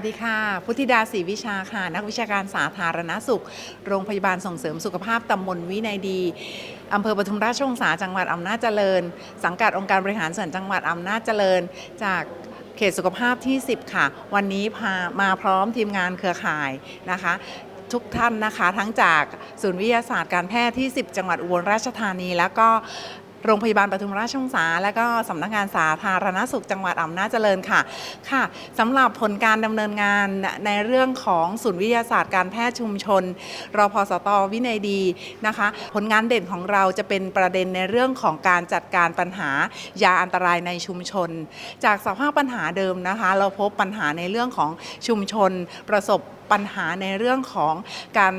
วัสดีค่ะ พุทธิดาศรีวิชาค่ะ นักวิชาการสาธารณสุข โรงพยาบาลส่งเสริมสุขภาพตำบลวินัยดีอำเภอปทุมราชวงศาจังหวัดอำนาจเจริญ สังกัดองค์การบริหารส่วนจังหวัดอำนาจเจริญ จากเขตสุขภาพที่ 10 ค่ะ วันนี้พามาพร้อมทีมงานเครือข่ายนะคะทุกท่านนะคะ ทั้งจากศูนย์วิทยาศาสตร์การแพทย์ที่ 10 จังหวัดอุบลราชธานี แล้วก็ โรงพยาบาลปทุมราชวงศาและก็สำนักงานสาธารณสุขจังหวัดอำนาจเจริญค่ะค่ะสำหรับผลการดำเนินงานในเรื่องของศูนย์วิทยาศาสตร์การแพทย์ชุมชนรพสตวินัยดีนะคะ ผลงานเด่นของเราจะเป็นประเด็นในเรื่องของการจัดการปัญหายาอันตรายในชุมชน จากสภาพปัญหาเดิมนะคะ เราพบปัญหาในเรื่องของชุมชนประสบ ปัญหาในเรื่องของการ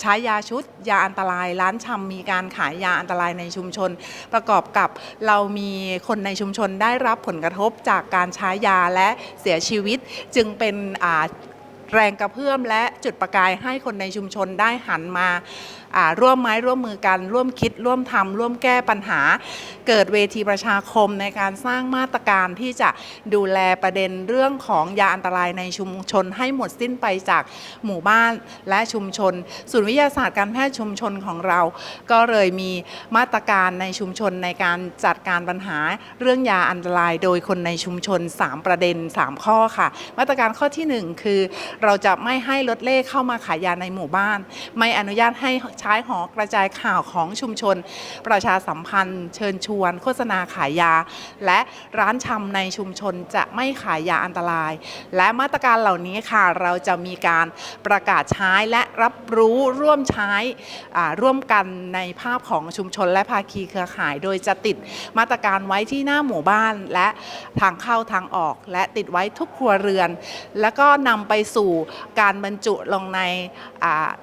ใช้ยาชุด ยาอันตราย ร้านชำมีการขายยาอันตรายในชุมชน ประกอบกับเรามีคนในชุมชนได้รับผลกระทบจากการใช้ยาและเสียชีวิต จึงเป็นแรงกระเพื่อมและจุดประกายให้คนในชุมชนได้หันมา ร่วมไม้ร่วมมือกัน ร่วมคิดร่วมทำร่วมแก้ปัญหา เกิดเวทีประชาคมในการสร้างมาตรการที่จะดูแลประเด็นเรื่องของยาอันตรายในชุมชนให้หมดสิ้นไปจากหมู่บ้านและชุมชน ศูนย์วิทยาศาสตร์การแพทย์ชุมชนของเรา ก็เลยมีมาตรการในชุมชนในการจัดการปัญหาเรื่องยาอันตรายโดยคนในชุมชน 3 ประเด็น 3 ข้อค่ะ มาตรการข้อทีหนึ่1 คือ เราจะไม่ให้รถเล่เข้ามาขายยาในหมู่บ้าน ไม่อนุญาตให้ใช้หอกระจายข่าวของชุมชน ประชาสัมพันธ์ เชิญชวน โฆษณาขายยา และร้านชำในชุมชนจะไม่ขายยาอันตราย และมาตรการเหล่านี้ค่ะเราจะมีการประกาศใช้และรับรู้ร่วมใช้ร่วมกันในภาพของชุมชนและภาคีเครือข่าย โดยจะติดมาตรการไว้ที่หน้าหมู่บ้านและทางเข้าทางออก และติดไว้ทุกครัวเรือน แล้วก็นำไปสู่การบรรจุลงใน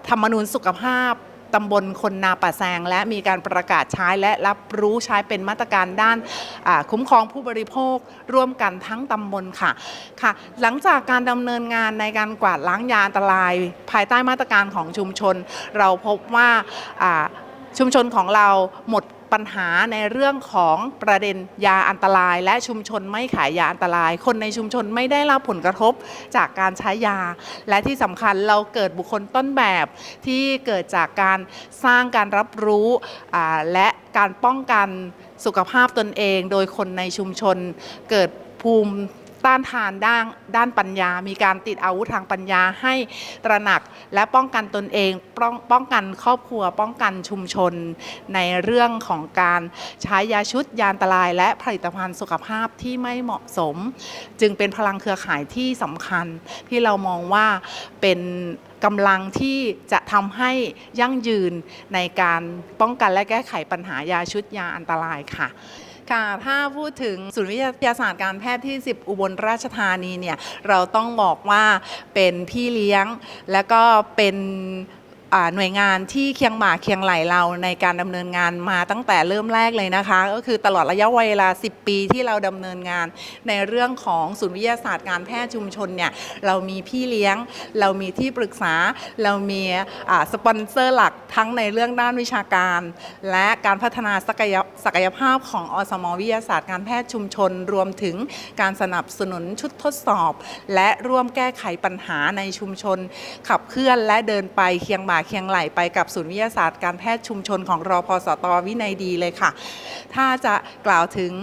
ธรรมนูญสุขภาพ ตำบลคนนาป่าแซง และมีการประกาศใช้และรับรู้ใช้เป็นมาตรการด้านคุ้มครองผู้บริโภคร่วมกันทั้งตำบลค่ะค่ะ หลังจากการดำเนินงานในการกวาดล้างยาอันตราย ภายใต้มาตรการของชุมชน เราพบว่าชุมชนของเราหมด ปัญหาในเรื่องของประเด็นยาอันตราย และชุมชนไม่ขายยาอันตราย คนในชุมชนไม่ได้รับผลกระทบจากการใช้ยา และที่สำคัญเราเกิดบุคคลต้นแบบที่เกิดจากการสร้างการรับรู้และการป้องกันสุขภาพตนเอง โดยคนในชุมชนเกิดภูมิ ต้านทานด้านด้านปัญญา มีการติดอาวุธทางปัญญาให้ตระหนักและป้องกันตนเองป้องป้องกันครอบครัว ป้องกันชุมชน ในเรื่องของการใช้ยาชุดยาอันตราย และผลิตภัณฑ์สุขภาพที่ไม่เหมาะสม จึงเป็นพลังเครือข่ายที่สำคัญที่เรามองว่าเป็นกำลังที่จะทำให้ยั่งยืนในการป้องกันและแก้ไขปัญหายาชุดยาอันตรายค่ะ ค่ะ ถ้าพูดถึงศูนย์วิทยาศาสตร์การแพทย์ที่ 10 อุบลราชธานีเนี่ย เราต้องบอกว่าเป็นพี่เลี้ยง แล้วก็เป็น หน่วยงานที่เคียงบ่าเคียงไหลเราในการดำเนินงานมาตั้งแต่เริ่มแรกเลยนะคะ ก็คือตลอดระยะเวลา 10 ปีที่เราดำเนินงาน ในเรื่องของศูนย์วิทยาศาสตร์การแพทย์ชุมชนเนี่ยเรามีพี่เลี้ยง เรามีที่ปรึกษา เรามีสปอนเซอร์หลักทั้งในเรื่องด้านวิชาการ และการพัฒนาศักยศักยภาพของอสมวิทยาศาสตร์การแพทย์ชุมชน รวมถึงการสนับสนุนชุดทดสอบ และร่วมแก้ไขปัญหาในชุมชน ขับเคลื่อนและเดินไปเคียงบ่าเคียงไหลไปกับศูนย์วิทยาศาสตร์การแพทย์ชุมชนของรอพสตวินัยดีเลยค่ะ ถ้าจะกล่าวถึง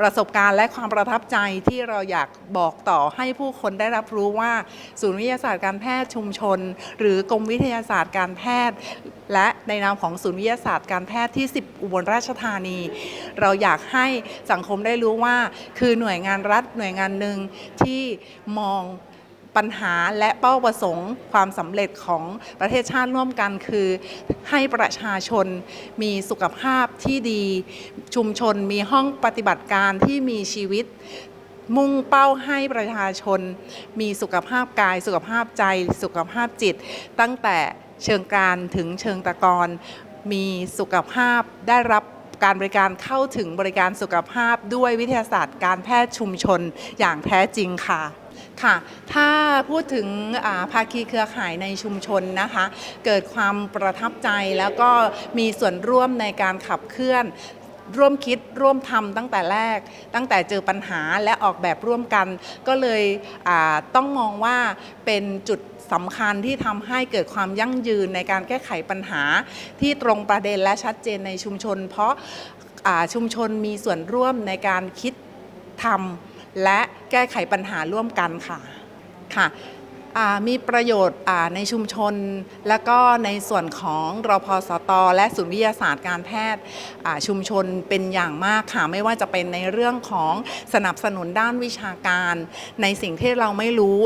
ประสบการณ์และความประทับใจที่เราอยากบอกต่อให้ผู้คนได้รับรู้ว่า ศูนย์วิทยาศาสตร์การแพทย์ชุมชน หรือกรมวิทยาศาสตร์การแพทย์ และในนามของศูนย์วิทยาศาสตร์การแพทย์ที่ 10 อุบลราชธานี เราอยากให้สังคมได้รู้ว่า คือหน่วยงานรัฐหน่วยงานหนึ่งที่มอง ปัญหาและเป้าประสงค์ ความสำเร็จของประเทศชาติร่วมกันคือ ให้ประชาชนมีสุขภาพที่ดี ชุมชนมีห้องปฏิบัติการที่มีชีวิตมุ่งเป้าให้ประชาชน มีสุขภาพกาย สุขภาพใจ สุขภาพจิต ตั้งแต่เชิงการถึงเชิงตะกอนมีสุขภาพได้รับการบริการเข้าถึงบริการสุขภาพด้วยวิทยาศาสตร์การแพทย์ชุมชนอย่างแท้จริงค่ะ ค่ะ ถ้าพูดถึงาภาคีเครือข่ายในชุมชนนะคะ เกิดความประทับใจแล้วก็มีส่วนร่วมในการขับเคลื่อนร่วมคิดร่วมทำตั้งแต่แรก ตั้งแต่เจอปัญหาและออกแบบร่วมกัน ก็เลยต้องมองว่าเป็นจุดสำคัญที่ทำให้เกิดความยั่งยืนในการแก้ไขปัญหา ที่ตรงประเด็นและชัดเจนในชุมชน เพราะชุมชนมีส่วนร่วมในการคิดทำและ แก้ไขปัญหาร่วมกันค่ะค่ะ มีประโยชน์ในชุมชน และก็ในส่วนของรพสต และศูนย์วิทยาศาสตร์การแพทย์ชุมชนเป็นอย่างมากค่ะไม่ว่าจะเป็นในเรื่องของสนับสนุนด้านวิชาการ ในสิ่งที่เราไม่รู้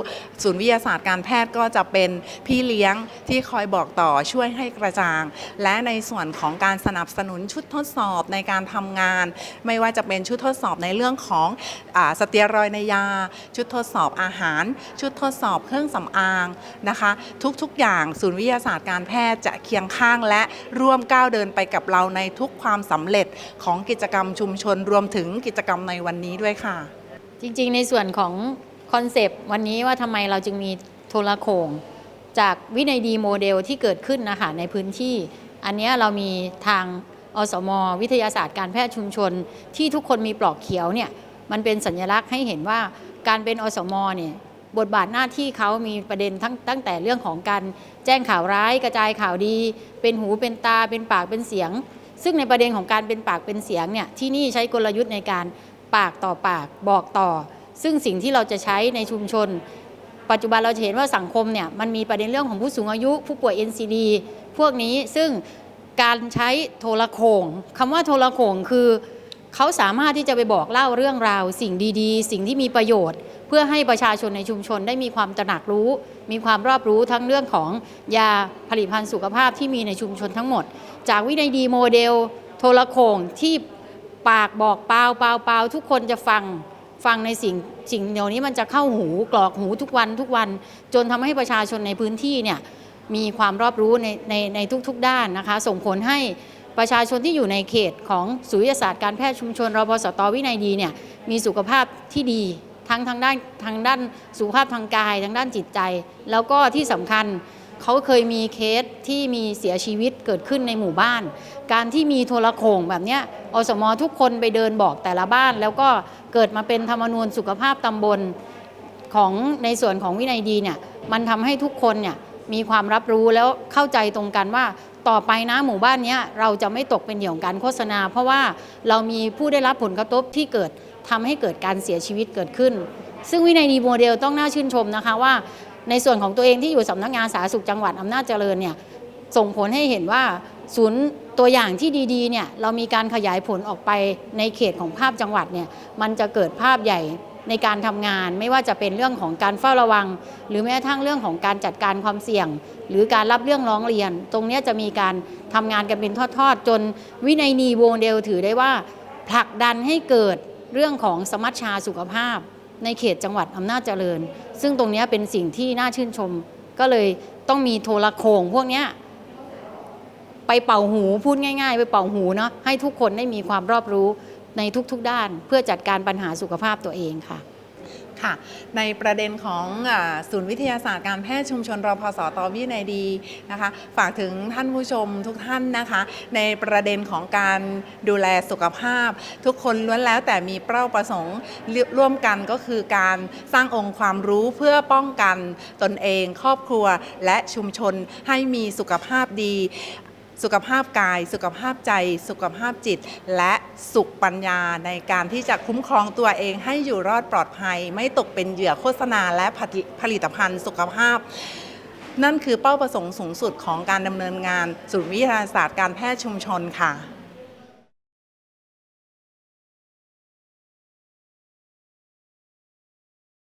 ศูนย์วิทยาศาสตร์การแพทย์ก็จะเป็นพี่เลี้ยงที่คอยบอกต่อช่วยให้กระจ่าง และในส่วนของการสนับสนุนชุดทดสอบในการทำงาน ไม่ว่าจะเป็นชุดทดสอบในเรื่องของอสเตียรอยในยา ชุดทดสอบอาหาร ชุดทดสอบเครื่องสำอางนะคะ ทุกๆอย่างศูนย์วิทยาศาสตร์การแพทย์จะเคียงข้างและร่วมก้าวเดินไปกับเราในทุกความสำเร็จของกิจกรรมชุมชนรวมถึงกิจกรรมในวันนี้ด้วยค่ะ จริงๆ ในส่วนของคอนเซปต์วันนี้ว่าทำไมเราจึงมีโทรโขงจากวินัยดีโมเดลที่เกิดขึ้นนะคะในพื้นที่ อันนี้เรามีทางอสม วิทยาศาสตร์การแพทย์ชุมชน ที่ทุกคนมีปลอกเขียวเนี่ยมันเป็นสัญลักษณ์ให้เห็นว่าการเป็นอสมเนี่ย บทบาทหน้าที่เขามีประเด็นทั้งตั้งแต่เรื่องของการแจ้งข่าวร้ายกระจายข่าวดี เป็นหูเป็นตาเป็นปากเป็นเสียง ซึ่งในประเด็นของการเป็นปากเป็นเสียงเนี่ยที่นี่ใช้กลยุทธ์ในการปากต่อปากบอกต่อ ซึ่งสิ่งที่เราจะใช้ในชุมชน ปัจจุบันเราจะเห็นว่าสังคมเนี่ยมันมีประเด็นเรื่องของผู้สูงอายุ ผู้ป่วย NCD พวกนี้ซึ่งการใช้โทรโขงคำว่าโทรโขงคือ เขาสามารถที่จะไปบอกเล่าเรื่องราว สิ่งดีๆ สิ่งที่มีประโยชน์ เพื่อให้ประชาชนในชุมชนได้มีความตระหนักรู้ มีความรอบรู้ทั้งเรื่องของยาผลิตภัณฑ์สุขภาพที่มีในชุมชนทั้งหมด จากวินัยดีโมเดล โทรโขงที่ปากบอกเปล่าเปล่าเปล่าทุกคนจะฟังฟังในสิ่งสิ่งเดี๋ยวนี้มันจะเข้าหูกรอกหูทุกวันทุกวัน จนทำให้ประชาชนในพื้นที่เนี่ยมีความรอบรู้ในในในทุก ๆ ด้านนะคะ ส่งผลให้ ประชาชนที่อยู่ในเขตของศูนย์วิทยาศาสตร์การแพทย์ชุมชนรพสตวินัยดีเนี่ยมีสุขภาพที่ดีทั้งทางด้านทางด้านสุขภาพทางกายทางด้านจิตใจ แล้วก็ที่สำคัญเขาเคยมีเคสที่มีเสียชีวิตเกิดขึ้นในหมู่บ้าน การที่มีโทรโขงแบบเนี้ยอสมทุกคนไปเดินบอกแต่ละบ้าน แล้วก็เกิดมาเป็นธรรมนูญสุขภาพตำบลของในส่วนของวินัยดีเนี่ยมันทำให้ทุกคนเนี่ยมีความรับรู้แล้วเข้าใจตรงกันว่า ต่อไปนะหมู่บ้านนี้เราจะไม่ตกเป็นเหยื่อของการโฆษณา เพราะว่าเรามีผู้ได้รับผลกระทบที่เกิดทำให้เกิดการเสียชีวิตเกิดขึ้น ซึ่งวินัยดีโมเดลต้องน่าชื่นชมนะคะว่า ในส่วนของตัวเองที่อยู่สำนักงานสาธารณสุขจังหวัดอำนาจเจริญเนี่ยส่งผลให้เห็นว่าศูนย์ตัวอย่างที่ดีๆเนี่ยเรามีการขยายผลออกไปในเขตของภาพจังหวัดเนี่ยมันจะเกิดภาพใหญ่ ในการทำงานไม่ว่าจะเป็นเรื่องของการเฝ้าระวัง หรือแม้กระทั่งเรื่องของการจัดการความเสี่ยง หรือการรับเรื่องร้องเรียน ตรงนี้จะมีการทำงานกันเป็นทอดๆ จนวินัยนีโมเดลถือได้ว่า ผลักดันให้เกิดเรื่องของสมัชชาสุขภาพ ในเขตจังหวัดอำนาจเจริญ ซึ่งตรงนี้เป็นสิ่งที่น่าชื่นชม ก็เลยต้องมีโทรโขงพวกนี้ไปเป่าหูพูดง่าย ๆ ไปเป่าหูเนาะให้ทุกคนได้มีความรอบรู้ ในทุกๆด้าน เพื่อจัดการปัญหาสุขภาพตัวเองค่ะค่ะในประเด็นของศูนย์วิทยาศาสตร์การแพทย์ชุมชนรพสตวินัยดีนะคะ ฝากถึงท่านผู้ชมทุกท่านนะคะ ในประเด็นของการดูแลสุขภาพ ทุกคนล้วนแล้วแต่มีเป้าประสงค์ร่วมกันก็คือการสร้างองค์ความรู้เพื่อป้องกันตนเอง ครอบครัวและชุมชนให้มีสุขภาพดี สุขภาพกาย สุขภาพใจ สุขภาพจิต และสุขปัญญาในการที่จะคุ้มครองตัวเองให้อยู่รอดปลอดภัย ไม่ตกเป็นเหยื่อโฆษณาและผลิตภัณฑ์ สุขภาพ นั่นคือเป้าประสงค์สูงสุดของการดำเนินงานศูนย์วิทยาศาสตร์การแพทย์ชุมชนค่ะ